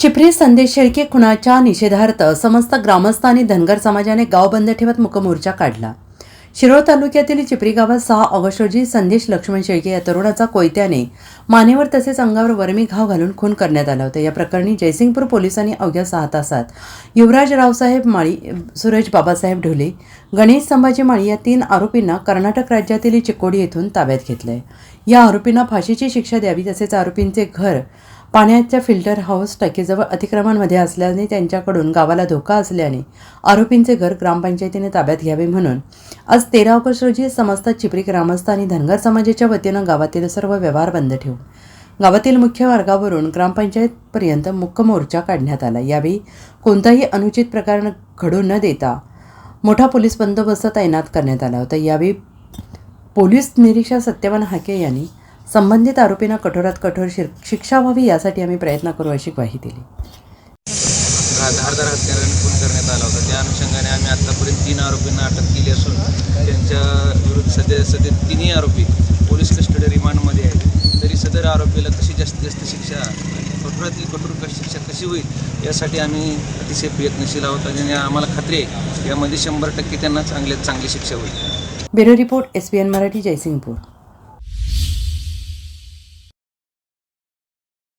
चिपरी संदेश शेळके खुनाच्या निषेधार्थ समस्त ग्रामस्थ आणि धनगर समाजाने गाव बंद ठेवत मुकमोर्चा काढला. शिरोळ तालुक्यातील चिपरी गावात सहा ऑगस्ट रोजी संदेश लक्ष्मण शेळके या तरुणाचा कोयत्याने मानेवर तसेच अंगावर वर्मी घाव घालून खून करण्यात आला होता. या प्रकरणी जयसिंगपूर पोलिसांनी अवघ्या सहा तासात युवराज रावसाहेब माळी सुरेश बाबासाहेब ढोले गणेश संभाजी माळी या तीन आरोपींना कर्नाटक राज्यातील चिकोडी येथून ताब्यात घेतलंय. या आरोपींना फाशीची शिक्षा द्यावी तसेच आरोपींचे घर पाण्याच्या फिल्टर हाऊस टाकीजवळ अतिक्रमणमध्ये असल्याने त्यांच्याकडून गावाला धोका असल्याने आरोपींचे घर ग्रामपंचायतीने ताब्यात घ्यावे म्हणून आज तेरा ऑगस्ट रोजी समस्त चिपरी ग्रामस्थ आणि धनगर समाजाच्या वतीनं गावातील सर्व व्यवहार बंद ठेवून गावातील मुख्य मार्गावरून ग्रामपंचायतपर्यंत मुख्य मोर्चा काढण्यात आला. यावेळी कोणताही अनुचित प्रकार घडू न देता मोठा पोलीस बंदोबस्त तैनात करण्यात आला होता. यावेळी पोलीस निरीक्षक सत्यवान हाके यांनी संबंधित आरोपींना कठोरात कठोर शिक्षा व्हावी यासाठी आम्ही प्रयत्न करू अशी ग्वाही दिली. धारदार हत्याराने खून करण्यात आला होता. त्या अनुषंगाने आम्ही आतापर्यंत तीन आरोपींना अटक केली. त्यांच्या विरुद्ध सध्या सध्या तिन्ही आरोपी पोलीस कस्टडी रिमांडमध्ये आहेत. तरी सदर आरोपीला कशी जास्तीत जास्त शिक्षा कठोरातील कठोर शिक्षा कशी होईल यासाठी आम्ही अतिशय प्रयत्नशील आहोत आणि आम्हाला खात्री आहे यामध्ये शंभर टक्के त्यांना चांगल्यात चांगली शिक्षा होईल. Bureau report S B N Marathi Jaysingpur.